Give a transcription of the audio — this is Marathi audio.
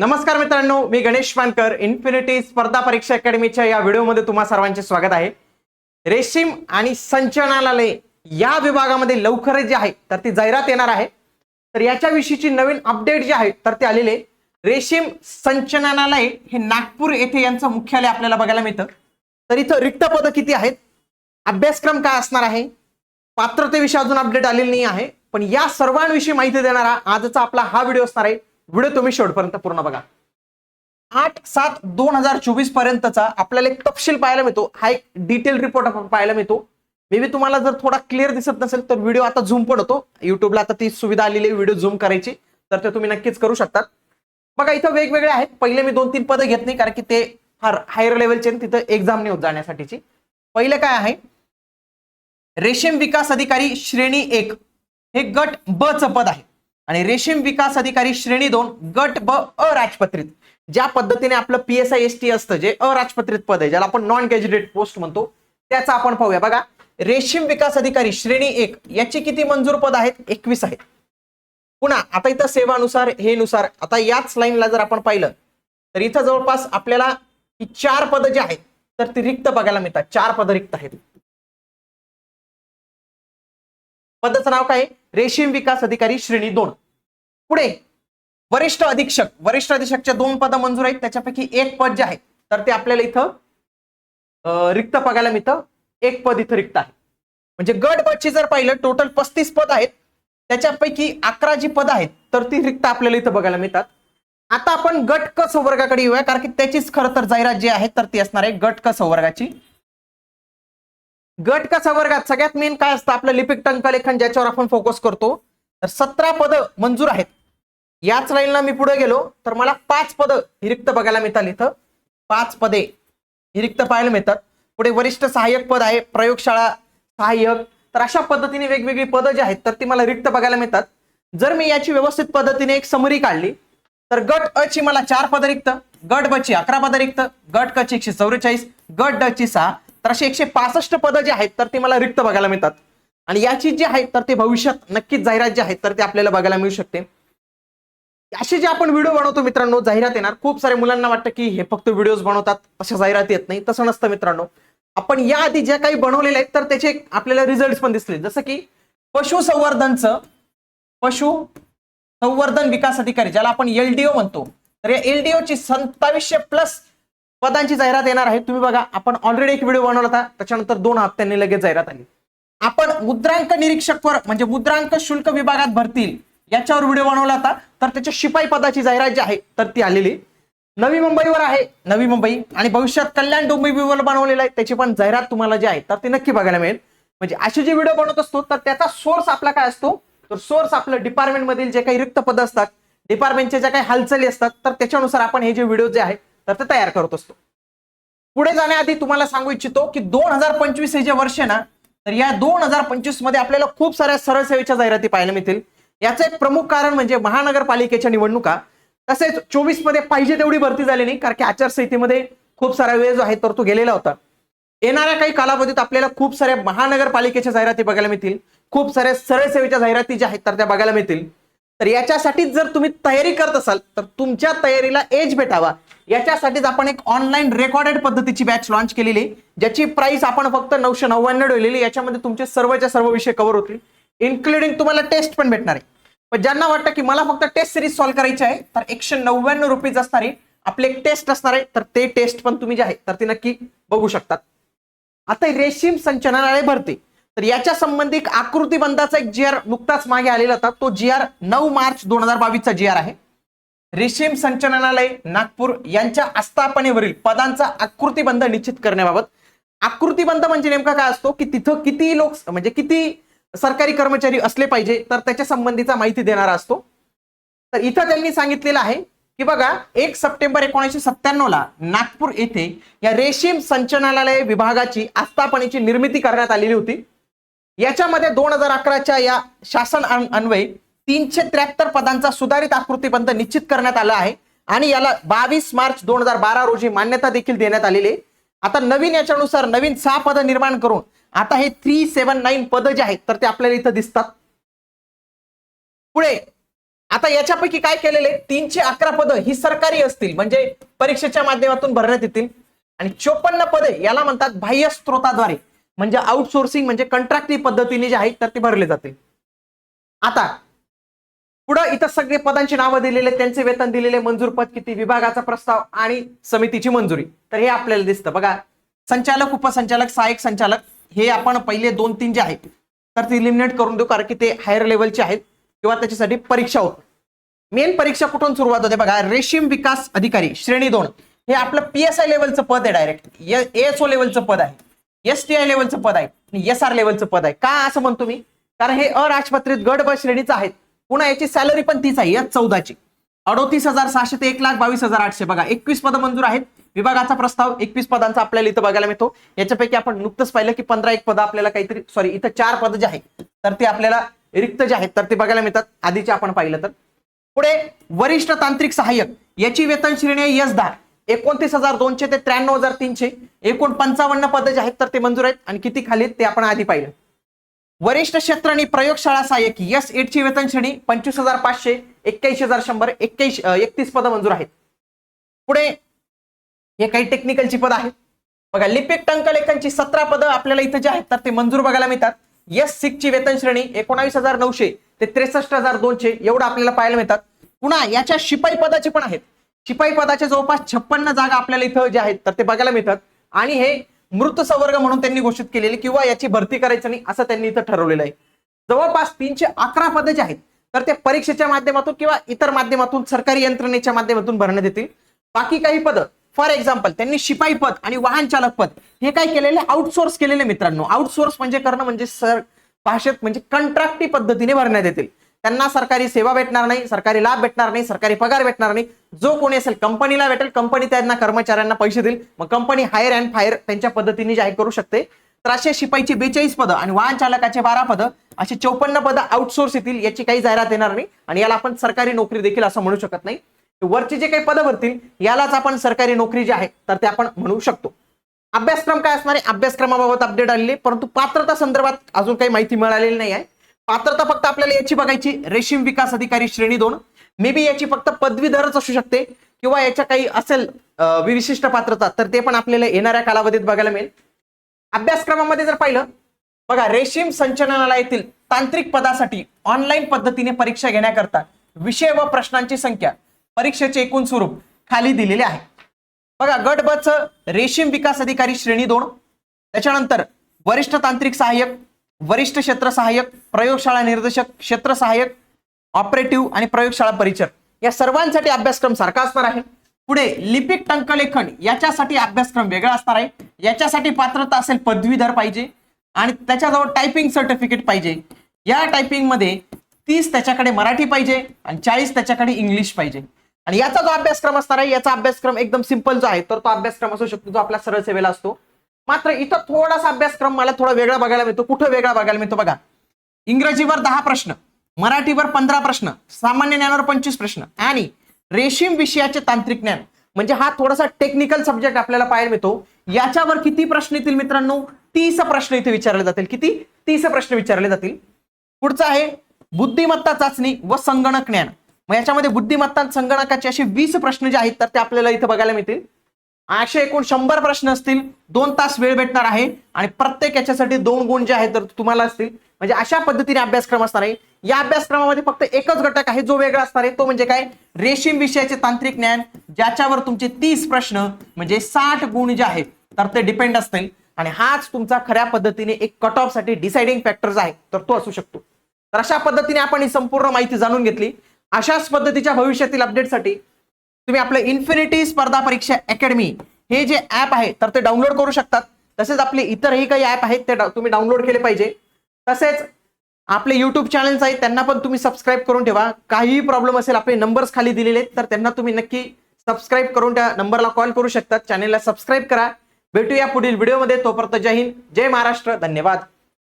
नमस्कार मित्रांनो मी गणेश मानकर इन्फिनिटी स्पर्धा परीक्षा अकॅडमीच्या या व्हिडिओमध्ये तुम्हा सर्वांचे स्वागत आहे. रेशीम आणि संचनालय या विभागामध्ये लवकरच जे आहे तर ती जाहिरात येणार आहे. तर याच्याविषयीची नवीन अपडेट जे आहे तर ते आलेले रेशीम संचनालय हे नागपूर येथे यांचं मुख्यालय आपल्याला बघायला मिळतं. तर इथं रिक्त पदं किती आहेत? अभ्यासक्रम काय असणार आहे? पात्रतेविषयी अजून अपडेट आलेली नाही आहे. पण या सर्वांविषयी माहिती देणारा आजचा आपला हा व्हिडिओ असणार आहे. व्हिडिओ तुम्ही शेवटपर्यंत पूर्ण बघा. आठ सात दोन हजार चोवीस पर्यंतचा आपल्याला एक तपशील पाहायला मिळतो. हा एक डिटेल रिपोर्ट आपण पाहायला मिळतो. मे बी तुम्हाला जर थोडा क्लिअर दिसत नसेल तर व्हिडिओ आता झूम पण होतो. युट्यूबला आता ती सुविधा आलेली आहे व्हिडिओ झूम करायची. तर ते तुम्ही नक्कीच करू शकतात. बघा इथं वेगवेगळे आहेत. पहिले मी दोन तीन पदं घेत नाही कारण की ते फार हायर लेवलचे तिथं एक्झाम नाही होत जाण्यासाठीची. पहिलं काय आहे? रेशीम विकास अधिकारी श्रेणी एक. हे गट ब पद आहे. आणि रेशीम विकास अधिकारी श्रेणी दोन गट ब अराजपत्रित ज्या पद्धतीने आपलं P S I S T असतं जे अराजपत्रित पद आहे ज्याला आपण नॉन गॅजेटेड पोस्ट म्हणतो त्याचा आपण पाहूया. बघा रेशीम विकास अधिकारी श्रेणी एक याची किती मंजूर पद आहेत? एकवीस आहेत. पुन्हा आता इथं सेवानुसार हे नुसार आता याच लाईनला जर आपण पाहिलं तर इथं जवळपास आपल्याला ही चार पदं जी आहेत तर ती रिक्त बघायला मिळतात. चार पदं रिक्त आहेत. पदाचं नाव काय? रेशीम विकास अधिकारी श्रेणी दोन. पुढे वरिष्ठ अधीक्षक वरिष्ठ अधीक्षकच्या दोन पद मंजूर आहेत. त्याच्यापैकी एक पद जे आहे तर ते आपल्याला इथं रिक्त बघायला मिळतं. एक पद इथं रिक्त आहे. म्हणजे गट ब ची जर पाहिलं टोटल पस्तीस पद आहेत. त्याच्यापैकी अकरा जी पद आहेत तर ती रिक्त आपल्याला इथं बघायला मिळतात. आता आपण गट क संवर्गाकडे येऊया कारण की त्याचीच खरं तर जाहिरात जी आहे तर ती असणार आहे गट क संवर्गाची. गट कसा वर्गात? सगळ्यात मेन काय असतं? आपलं लिपिक टंकलेखन ज्याच्यावर आपण फोकस करतो. तर सतरा पदं मंजूर आहेत. याच लाईनला मी पुढे गेलो. तर मला पाच पदं ही रिक्त बघायला मिळतात इथं. पाच पदे ही रिक्त पाहायला मिळतात. पुढे वरिष्ठ सहाय्यक पद आहे प्रयोगशाळा सहाय्यक. तर अशा पद्धतीने वेगवेगळी पदं जी आहेत तर ती मला रिक्त बघायला मिळतात. जर मी याची व्यवस्थित पद्धतीने एक समरी काढली तर गट अ ची मला चार पद रिक्त. गट ब ची अकरा पद रिक्त. गट क ची एकशे चौवेचाळीस. गट ड ची सहा. तर असे एकशे पासष्ट पदं जी आहेत तर ती मला रिक्त बघायला मिळतात. आणि याची जी आहेत तर ते भविष्यात नक्कीच जाहिरात जी आहेत तर ते आपल्याला बघायला मिळू शकते. असे जे आपण व्हिडिओ बनवतो मित्रांनो जाहिरात येणार. खूप सारे मुलांना वाटतं की हे फक्त व्हिडिओज बनवतात तशा जाहिरात येत नाही. तसं नसतं मित्रांनो. आपण या आधी ज्या काही बनवलेल्या आहेत तर त्याचे आपल्याला रिझल्ट पण दिसले जसं की पशुसंवर्धनचं पशु संवर्धन विकास अधिकारी ज्याला आपण एलडीओ म्हणतो. तर या एलडीओ ची सत्तावीसशे प्लस पदांची जाहिरात येणार आहे. तुम्ही बघा आपण ऑलरेडी एक व्हिडिओ बनवला होता. त्याच्यानंतर दोन हप्त्यांनी लगेच जाहिरात आली. आपण मुद्रांक निरीक्षकवर म्हणजे मुद्रांक शुल्क विभागात भरतील याच्यावर व्हिडिओ बनवला होता. तर त्याच्या शिपाई पदाची जाहिरात जी आहे तर ती आलेली. नवी मुंबईवर आहे नवी मुंबई. आणि भविष्यात कल्याण डोंबिवलीवर बनवलेलं आहे. त्याची पण जाहिरात तुम्हाला जी आहे तर ती नक्की बघायला मिळेल. म्हणजे असे जे व्हिडिओ बनवत असतो तर त्याचा सोर्स आपला काय असतो? तर सोर्स आपलं डिपार्टमेंट मधील जे काही रिक्त पद असतात डिपार्टमेंटच्या ज्या काही हालचाली असतात तर त्याच्यानुसार आपण हे जे व्हिडिओ जे आहेत तर ते तयार करत असतो. पुढे जाण्याआधी तुम्हाला सांगू इच्छितो की दोन हजार पंचवीस हे जे वर्ष आहे ना तर या दोन हजार पंचवीसमध्ये आपल्याला खूप साऱ्या सरळ सेवेच्या जाहिराती पाहायला मिळतील. याचं एक प्रमुख कारण म्हणजे महानगरपालिकेच्या निवडणुका. तसेच चोवीसमध्ये पाहिजे तेवढी भरती झाली नाही कारण की आचारसंहितेमध्ये खूप सारा वेळ जो आहे तर तो गेलेला होता. येणाऱ्या काही कालावधीत आपल्याला खूप साऱ्या महानगरपालिकेच्या जाहिराती बघायला मिळतील. खूप साऱ्या सरळ सेवेच्या जाहिराती ज्या आहेत तर त्या बघायला मिळतील. तर याच्यासाठीच जर तुम्ही तयारी करत असाल तर तुमच्या तयारीला एज भेटावा. याच्यासाठीच आपण एक ऑनलाईन रेकॉर्डेड पद्धतीची बॅच लॉन्च केलेली ज्याची प्राइस आपण फक्त नऊशे नव्याण्णव ठेवलेली याच्यामध्ये तुमचे सर्वच्या सर्व विषय कव्हर होतील. इन्क्लुडिंग तुम्हाला टेस्ट पण भेटणार आहे. पण ज्यांना वाटतं की मला फक्त टेस्ट सिरीज सॉल्व्ह करायची आहे तर एकशे नव्याण्णव रुपीज असणार आहे. आपले एक टेस्ट असणार आहे. तर ते टेस्ट पण तुम्ही जे आहे तर ते नक्की बघू शकतात. आता रेशीम संचनालय भरते. तर याच्या संबंधित आकृतीबंधाचा एक जी आर नुकताच मागे आलेला होता. तो जी आर नऊ मार्च दोन हजार बावीसचा जी आर आहे. रेशीम संचलनालय नागपूर यांच्या आस्थापनेवरील पदांचा आकृतीबंध निश्चित करण्याबाबत. आकृतीबंध म्हणजे नेमका काय असतो? की तिथं किती लोक म्हणजे किती सरकारी कर्मचारी असले पाहिजे तर त्याच्या संबंधीचा माहिती देणारा असतो. तर इथं त्यांनी सांगितलेलं आहे की बघा एक सप्टेंबर एकोणीसशे सत्त्याण्णव ला नागपूर येथे या रेशीम संचनालय विभागाची आस्थापनेची निर्मिती करण्यात आलेली होती. याच्यामध्ये दोन हजार अकराच्या या शासन अन्वये तीनशे त्र्याहत्तर पदांचा सुधारित आकृतीबंध निश्चित करण्यात आला आहे. आणि याला बावीस मार्च दोन हजार बारा रोजी मान्यता देखील देण्यात आलेली आहे. आता नवीन याच्यानुसार नवीन सहा पदं निर्माण करून आता हे थ्री सेवन नाईन पदं जे आहेत तर ते आपल्याला इथं दिसतात. पुढे आता याच्यापैकी काय केलेले तीनशे अकरा पदं ही सरकारी असतील म्हणजे परीक्षेच्या माध्यमातून भरण्यात येतील. आणि चोपन्न पदे याला म्हणतात बाह्य स्त्रोताद्वारे म्हणजे आउटसोर्सिंग म्हणजे कंट्रॅक्टिव्ह पद्धतीने जे आहेत तर ते भरले जातील. आता पुढं इथं सगळे पदांची नावं दिलेले त्यांचे वेतन दिलेले मंजूर पद किती विभागाचा प्रस्ताव आणि समितीची मंजुरी. तर हे आपल्याला दिसतं. बघा संचालक उपसंचालक सहाय्यक संचालक हे आपण पहिले दोन तीन जे आहेत तर ते इलिमिनेट करून देऊ कारण की ते हायर लेवलचे आहेत किंवा त्याच्यासाठी परीक्षा होत. मेन परीक्षा कुठून सुरुवात होते? बघा रेशीम विकास अधिकारी श्रेणी दोन. हे आपलं पीएसआय लेवलचं पद आहे डायरेक्ट एएसओ लेवलचं पद आहे. एस टी आय लेवलचं पद आहे. आणि एस आर लेवलचं पद आहे. का असं म्हणतो मी? कारण हे अराजपत्रित गट ब श्रेणीचं आहेत. पुन्हा याची सॅलरी पण तीच आहे या चौदाची. अडोतीस हजार सहाशे ते एक लाख बावीस हजार आठशे. बघा एकवीस पदं मंजूर आहेत. विभागाचा प्रस्ताव एकवीस पदांचा आपल्याला इथं बघायला मिळतो. याच्यापैकी आपण नुकतंच पाहिलं की पंधरा एक पदं आपल्याला काहीतरी सॉरी इथं चार पदं जे आहेत तर ते आपल्याला रिक्त जे आहेत तर ते बघायला मिळतात. आधीचे आपण पाहिलं तर. पुढे वरिष्ठ तांत्रिक सहाय्यक. याची वेतन श्रेणी आहे यस दहा. एकोणतीस हजार दोनशे ते त्र्याण्णव हजार तीनशे. एकूण पंचावन्न पदं जे आहेत तर ते मंजूर आहेत. आणि किती खाली आहेत ते आपण आधी पाहिलं. वरिष्ठ क्षेत्र आणि प्रयोगशाळा सहाय्यक यस एटची वेतन श्रेणी पंचवीस हजार पाचशे एक्क्याऐंशी हजार शंभर एक्क्याऐंशी एकतीस पदं मंजूर आहेत. पुढे हे काही टेक्निकलची पदं आहेत. बघा लिपिक टंकलेखनची सतरा पदं आपल्याला इथं जे आहेत तर ते मंजूर बघायला मिळतात. यस सिक्स ची वेतन श्रेणी एकोणावीस हजार नऊशे ते त्रेसष्ट हजार दोनशे एवढं आपल्याला पाहायला मिळतात. पुन्हा याच्या शिपाई पदाचे पण आहेत. शिपाई पदाच्या जवळपास छप्पन्न जागा आपल्याला इथं जे आहेत तर ते बघायला मिळतात. आणि हे मृत संवर्ग म्हणून त्यांनी घोषित केलेले किंवा याची भरती करायचं नाही असं त्यांनी इथं ठरवलेलं आहे. जवळपास तीनशे अकरा पदं जे आहेत तर ते परीक्षेच्या माध्यमातून किंवा इतर माध्यमातून सरकारी यंत्रणेच्या माध्यमातून भरण्यात येतील. बाकी काही पदं फॉर एक्झाम्पल त्यांनी शिपाई पद आणि वाहन चालक पद हे काय केलेले? आउटसोर्स केलेले मित्रांनो. आउटसोर्स म्हणजे करणं म्हणजे सर भाषेत म्हणजे कंट्रॅक्टी पद्धतीने भरण्यात येतील. त्यांना सरकारी सेवा भेटणार नाही सरकारी लाभ भेटणार नाही सरकारी पगार भेटणार नाही. जो कोणी असेल कंपनीला भेटेल कंपनी त्यांना कर्मचाऱ्यांना पैसे देईल. मग कंपनी हायर अँड फायर त्यांच्या पद्धतीने जाहीर करू शकते. तर असे शिपाईची बेचाळीस पदं आणि वाहन चालकाचे बारा पदं असे चौपन्न पदं आउटसोर्स येतील याची काही जाहिरात येणार नाही. आणि याला आपण सरकारी नोकरी देखील असं म्हणू शकत नाही. वरचे जे काही पदं भरतील यालाच आपण सरकारी नोकरी जी आहे तर ते आपण म्हणू शकतो. अभ्यासक्रम काय असणार आहे? अभ्यासक्रमाबाबत अपडेट आलेली परंतु पात्रता संदर्भात अजून काही माहिती मिळालेली नाही आहे. पात्रता फक्त आपल्याला याची बघायची रेशीम विकास अधिकारी श्रेणी दोन मे बी याची फक्त पदवीधरच असू शकते किंवा याच्या काही असेल विशिष्ट पात्रता तर ते पण आपल्याला येणाऱ्या कालावधीत बघायला मिळेल. अभ्यासक्रमामध्ये जर पाहिलं बघा रेशीम संचालनालयातील तांत्रिक पदासाठी ऑनलाईन पद्धतीने परीक्षा घेण्याकरता विषय व प्रश्नांची संख्या परीक्षेचे एकूण स्वरूप खाली दिलेले आहे. बघा गट ब रेशीम विकास अधिकारी श्रेणी दोन त्याच्यानंतर वरिष्ठ तांत्रिक सहाय्यक वरिष्ठ क्षेत्र सहाय्यक प्रयोगशाळा निर्देशक क्षेत्र सहाय्यक ऑपरेटिव्ह आणि प्रयोगशाळा परिचर. या सर्वांसाठी अभ्यासक्रम सारखा असणार आहे. पुढे लिपिक टंकलेखन याच्यासाठी अभ्यासक्रम वेगळा असणार आहे. याच्यासाठी पात्रता असेल पदवीधर पाहिजे. आणि त्याच्याजवळ टायपिंग सर्टिफिकेट पाहिजे. या टायपिंगमध्ये तीस त्याच्याकडे मराठी पाहिजे आणि चाळीस त्याच्याकडे इंग्लिश पाहिजे. आणि याचा जो अभ्यासक्रम असणार आहे याचा अभ्यासक्रम एकदम सिंपल जो आहे तर तो अभ्यासक्रम असू शकतो जो आपल्या सरळ सेवेला असतो. मात्र इथं थोडासा अभ्यासक्रम मला थोडा वेगळा बघायला मिळतो. कुठं वेगळा बघायला मिळतो बघा. इंग्रजीवर दहा प्रश्न. मराठीवर पंधरा प्रश्न सामान्य ज्ञानावर पंचवीस प्रश्न आणि रेशीम विषयाचे तांत्रिक ज्ञान. म्हणजे हा थोडासा टेक्निकल सब्जेक्ट आपल्याला पाहायला मिळतो. याच्यावर किती प्रश्न येतील मित्रांनो? तीस प्रश्न इथे विचारले जातील. किती? तीस प्रश्न विचारले जातील. पुढचा आहे बुद्धिमत्ता चाचणी व संगणक ज्ञान. मग याच्यामध्ये बुद्धिमत्ता संगणकाचे असे वीस प्रश्न जे आहेत तर ते आपल्याला इथे बघायला मिळतील. असे एकूण शंभर प्रश्न असतील. दोन तास वेळ भेटणार आहे. आणि प्रत्येक याच्यासाठी दोन गुण जे आहेत तर तुम्हाला असतील. म्हणजे अशा पद्धतीने अभ्यासक्रम असणार आहे. या अभ्यासक्रमामध्ये फक्त एकच घटक आहे जो वेगळा असणार आहे तो म्हणजे काय? रेशीम विषयाचे तांत्रिक ज्ञान ज्याच्यावर तुमचे तीस प्रश्न म्हणजे साठ गुण जे आहेत तर ते डिपेंड असतील. आणि हाच तुमचा खऱ्या पद्धतीने एक कट ऑफसाठी डिसाइडिंग फॅक्टर्स आहे तर तो असू शकतो. तर अशा पद्धतीने आपण ही संपूर्ण माहिती जाणून घेतली. अशाच पद्धतीच्या भविष्यातील अपडेटसाठी तुम्ही आपलं इन्फिनिटी स्पर्धा परीक्षा अकॅडमी हे जे ऍप आहे तर ते डाउनलोड करू शकतात. तसेच आपले इतरही काही ऍप आहेत ते तुम्ही डाउनलोड केले पाहिजे. तसेच आपले युट्यूब चॅनल्स आहेत त्यांना पण तुम्ही सबस्क्राईब करून ठेवा. काहीही प्रॉब्लेम असेल आपले नंबर्स खाली दिलेले आहेत तर त्यांना तुम्ही नक्की सबस्क्राईब करून त्या नंबरला कॉल करू शकतात. चॅनलला सबस्क्राईब करा. भेटूया पुढील व्हिडिओमध्ये तोपर्यंत जय हिंद जय महाराष्ट्र. धन्यवाद.